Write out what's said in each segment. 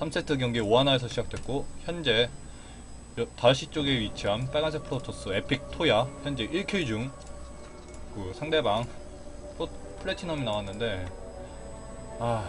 3세트 경기 오하나에서 시작됐고 현재 5시 쪽에 위치한 빨간색 프로토스 에픽 토야 현재 1킬 중 그 상대방 플래티넘이 나왔는데 아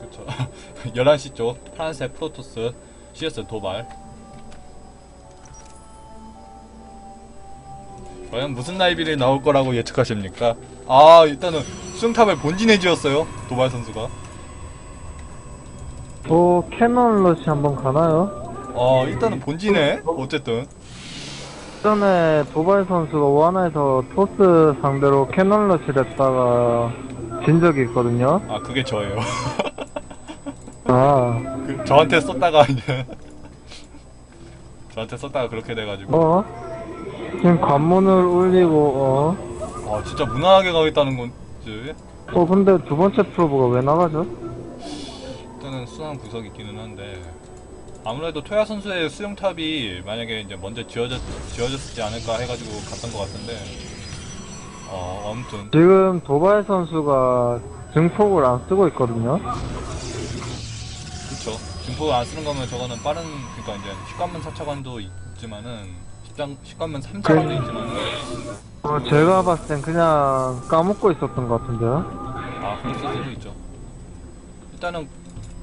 그쵸. 11시 쪽 파란색 프로토스 CS 도발. 과연 무슨 라이브이 나올 거라고 예측하십니까? 아 일단은 수영탑을 본진에 지었어요 도발 선수가 또 캐논 러시 한번 가나요? 어 일단은 본진에 어쨌든 전에 도발 선수가 오하나에서 토스 상대로 캐논 러시를 했다가 진 적이 있거든요. 아 그게 저예요 아, 그, 저한테 썼다가 이제 저한테 썼다가 그렇게 돼가지고 어? 지금 관문을 울리고, 어? 아 진짜 무난하게 가겠다는 건지 어, 근데 두 번째 프로브가 왜 나가죠? 일단은 수상한 구석이 있기는 한데 아무래도 토야 선수의 수영탑이 만약에 이제 먼저 지어졌, 지어졌지 않을까 해가지고 갔던 것 같은데 어 아무튼 지금 도발 선수가 증폭을 안 쓰고 있거든요. 그쵸 증폭을 안 쓰는 거면 저거는 빠른 그러니까 이제 식관문 4차관도 있지만은 식당, 식관문 3차관도 있지만은 어, 제가 봤을 땐 그냥 까먹고 있었던 것 같은데요. 아, 그럴 수도 있죠. 일단은,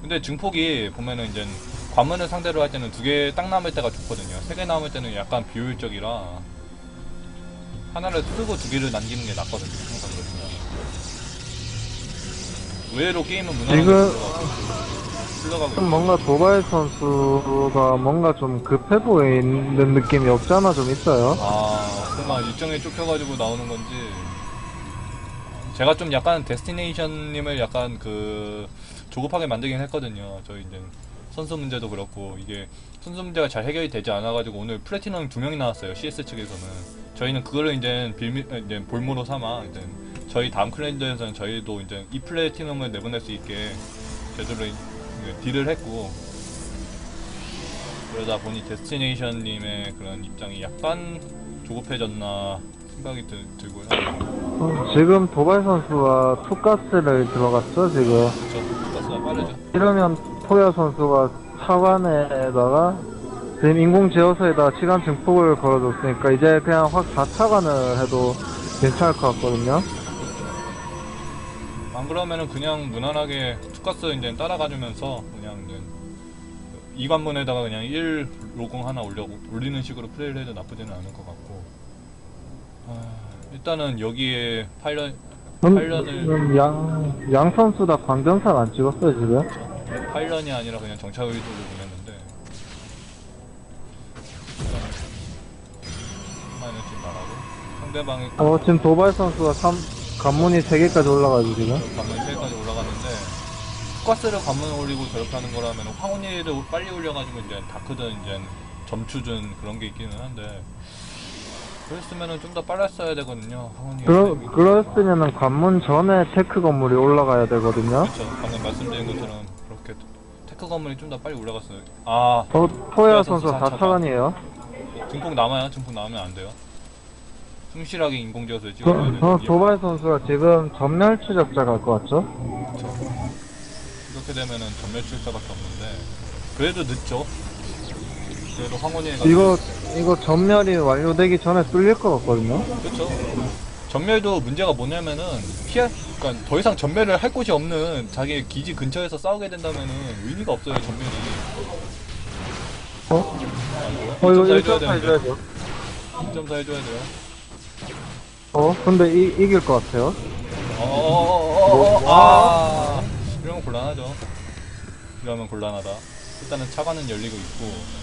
근데 증폭이 보면은 이제 관문을 상대로 할 때는 두 개 딱 남을 때가 좋거든요. 세 개 남을 때는 약간 비효율적이라 하나를 쓰고 두 개를 남기는 게 낫거든요. 항상 그렇습니다. 의외로 게임은 무난하게 지금- 흘러가고, 있죠. 뭔가 도발 선수가 뭔가 좀 급해 보이는 느낌이 없지 않아 좀 있어요. 아, 설마 일정에 쫓겨가지고 나오는 건지. 제가 좀 약간 데스티네이션님을 약간 그 조급하게 만들긴 했거든요. 저희 이제 선수 문제도 그렇고 이게 선수 문제가 잘 해결이 되지 않아가지고 오늘 플래티넘 두 명이 나왔어요. CS 측에서는 저희는 그거를 이제 빌미 이제 볼모로 삼아 이제 저희 다음 클랜저에서는 저희도 이제 이 플래티넘을 내보낼 수 있게 제대로 딜을 했고 그러다 보니 데스티네이션님의 그런 입장이 약간 조급해졌나 생각이 들, 들고요. 어, 지금 도발 선수가 투가스를 들어갔죠 지금. 저 가스 가 빠르죠. 이러면 토야 선수가 차관에다가 지금 인공 제어소에다가 시간 증폭을 걸어줬으니까 이제 그냥 확 4차관을 해도 괜찮을 것 같거든요. 안 그러면은 그냥 무난하게 투가스 이제 따라가주면서 그냥 이제 이 관문에다가 그냥 1 로공 하나 올려 올리는 식으로 플레이를 해도 나쁘지는 않을 것 같고. 아, 일단은 여기에 파일럿 음, 파일럿을 음, 양, 양 선수 다 광전사를 안 찍었어요 지금. 파일런이 아니라 그냥 정찰 의도로 보냈는데 한마디는 지금 나가고 상대방이 어 지금 도발 선수가 3, 관문이 3개까지 올라가죠 지금. 관문 3까지 올라갔는데 투가스를 관문 올리고 저렇게 하는 거라면 황혼이를 빨리 올려가지고 이제 다크든 이제 점추든 그런 게 있기는 한데 그랬으면은 좀 더 빨랐어야 되거든요 황혼이 그러, 그랬으면은 관문 전에 테크 건물이 올라가야 되거든요. 그렇죠 방금 말씀드린 것처럼 그렇게 테크 건물이 좀 더 빨리 올라갔어요 아 어, 토야 선수 선수 4차관이에요. 증폭 남아요? 증폭 나오면 안 돼요. 충실하게 인공지어서 저, 찍어야 돼요. 저 도발 선수가 지금 전멸 추적자 갈 것 같죠? 이렇게 되면은 전멸 출자밖에 없는데 그래도 늦죠. 그래도 황혼이가 이거 이거 전멸이 완료되기 전에 뚫릴 것 같거든요. 그렇죠. 전멸도 문제가 뭐냐면은 피할 그러니까 더 이상 전멸을 할 곳이 없는 자기 기지 근처에서 싸우게 된다면은 의미가 없어요 전멸이. 어? 아, 어 이거 1.4 1점 해줘야 되는데 해줘야죠. 1.4 해줘야 돼요. 어? 근데 이, 이길 것 같아요. 어어어어어 아 이러면 곤란하죠. 이러면 곤란하다. 일단은 차관은 열리고 있고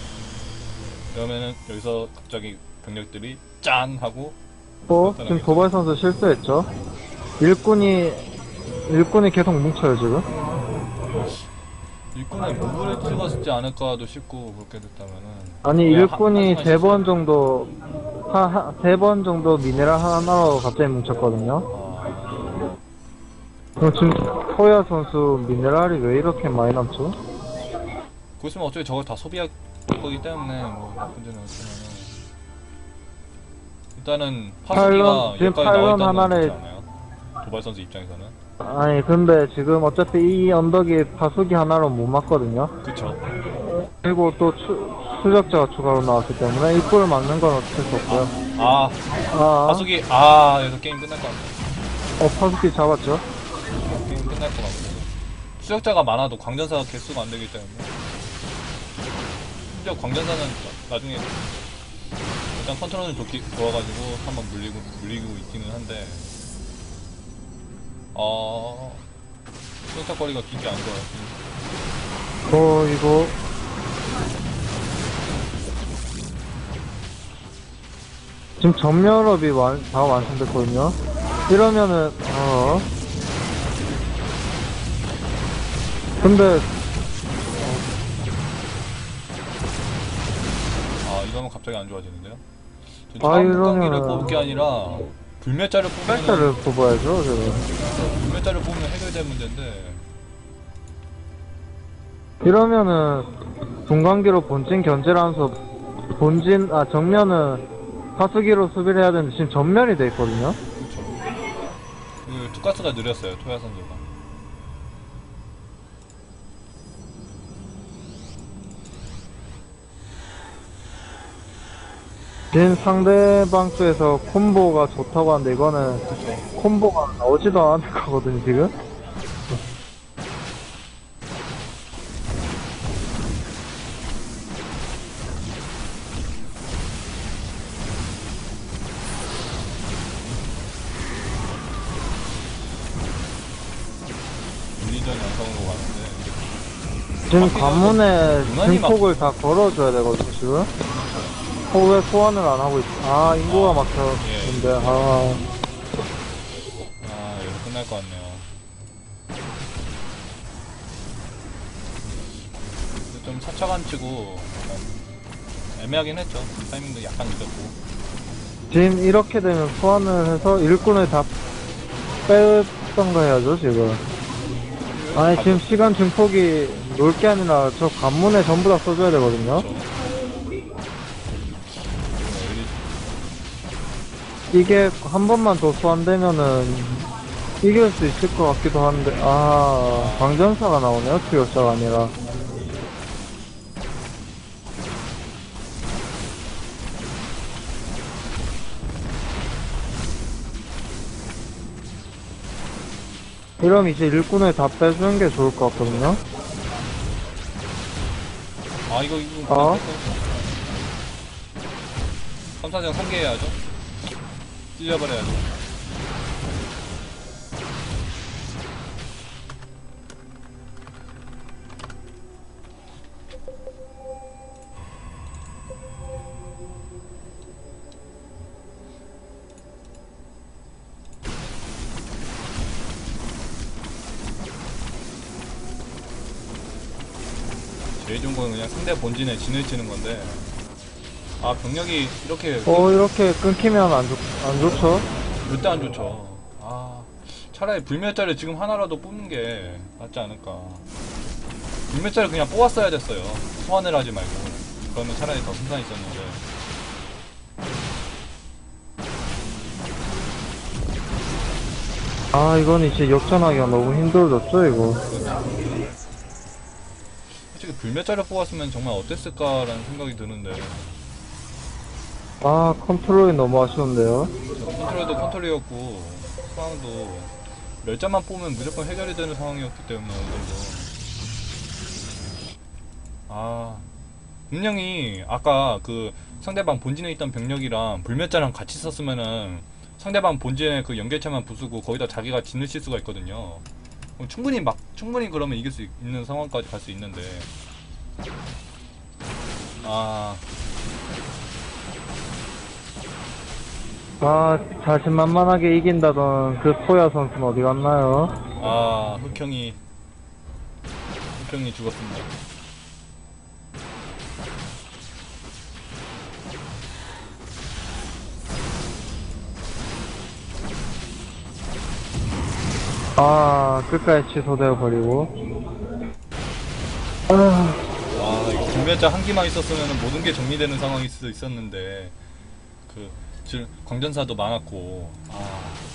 그러면은 여기서 갑자기 병력들이 짠 하고 어? 지금 도발 선수 실수했죠? 일꾼이 일꾼이 계속 뭉쳐요 지금. 일꾼에 무브를 찍었지 않을까도 싶고 그렇게 됐다면은 아니 왜 일꾼이 하- 세번 정도 한세 번 정도 미네랄 하나로 갑자기 뭉쳤거든요. 아, 그럼 지금 토야 선수 미네랄이 왜 이렇게 많이 남죠? 그렇으면 어차피 저걸 다 소비할 거기 때문에 뭐 나쁜지는 않지만은 일단은 파수기가 지금 여기까지 파일런 나와 있다는 건 하나를- 좋지 않아요? 도발 선수 입장에서는 아니 근데 지금 어차피 이 언덕이 파수기 하나로 못 맞거든요. 그쵸. 그리고 또 추, 추적자가 추가로 나왔기 때문에 입구를 막는 건 어쩔 수 없고요. 아, 아, 파수기, 아, 여기서 게임 끝날 것 같네. 어 파수기 잡았죠? 게임 끝날 것 같고. 수역자가 많아도 광전사가 개수가 안 되기 때문에. 심지어 광전사는 나- 나중에 일단 컨트롤은 좋기, 좋아가지고 한번 물리고, 물리고 있기는 한데. 어, 수역자 거리가 길게 안 좋아요. 어 이거 지금 전멸업이 완, 다 완성됐거든요. 이러면은 어 근데 이러면 갑자기 안 좋아지는데요? 아, 이러면은- 뽑을 게 아니라, 불멸자를 뽑으면, 백자를 뽑아야죠. 지금. 불멸자를 뽑으면 해결될 문제인데, 이러면은 분광기로 본진 견제를 하면서 본진 아 정면은 파수기로 수비를 해야 되는데 지금 전면이 돼 있거든요. 그쵸. 그, 투가스가 느렸어요, 토야 선수가. 지금 상대방 쪽에서 콤보가 좋다고 하는데 이거는 콤보가 나오지도 않을 거거든요 지금. 지금 관문에 막- 증폭을 다 걸어줘야 되거든요 지금. 어 왜 소환을 안 하고 있? 아 인구가 아, 막혀는데 아 아, 여기서 끝날 것 같네요. 좀 차차간 치고, 애매하긴 했죠. 타이밍도 약간 늦었고. 지금 이렇게 되면 소환을 해서 일꾼을 다 뺐던가 해야죠 지금. 아니 지금 시간 증폭이 놀게 아니라 저 관문에 전부 다 써줘야 되거든요. 그렇죠. 이게 한 번만 더 소환되면은 이길 수 있을 것 같기도 한데 아 광전사가 나오네요 투역자가 아니라 이러면 이제 일꾼을 다 빼주는 게 좋을 것 같거든요 아, 이거, 이거. 어? 삼사장 3개 해야죠. 찔려버려야죠. 제일 좋은 건 그냥 상대 본진에 진을 치는 건데 아 병력이 이렇게 어 이렇게 끊기면 안, 좋, 안 좋죠? 절대 안 좋죠. 아 차라리 불멸자를 지금 하나라도 뽑는 게 낫지 않을까. 불멸자를 그냥 뽑았어야 됐어요. 소환을 하지 말고. 그러면 차라리 더 승산이 있었는데. 아 이건 이제 역전하기가 너무 힘들어졌죠 이거? 솔직히 불멸자를 뽑았으면 정말 어땠을까라는 생각이 드는데 아 컨트롤이 너무 아쉬운데요? 컨트롤도 컨트롤이었고 상황도 멸자만 뽑으면 무조건 해결이 되는 상황이었기 때문에 정도. 아 분명히 아까 그 상대방 본진에 있던 병력이랑 불멸자랑 같이 썼으면은 상대방 본진에 그 연결체만 부수고 거기다 자기가 칠 수가 있거든요. 충분히 막 충분히 그러면 이길 수 있- 있는 상황까지 갈 수 있는데. 아 아 자신만만하게 이긴다던 그 포야 선수는 어디 갔나요? 아, 흑형이 흑형이 죽었습니다. 아 끝까지 취소되어 버리고 아, 와, 이거 불멸자 한 기만 있었으면 모든 게 정리되는 상황일 수도 있었는데 그 광전사도 많았고. 아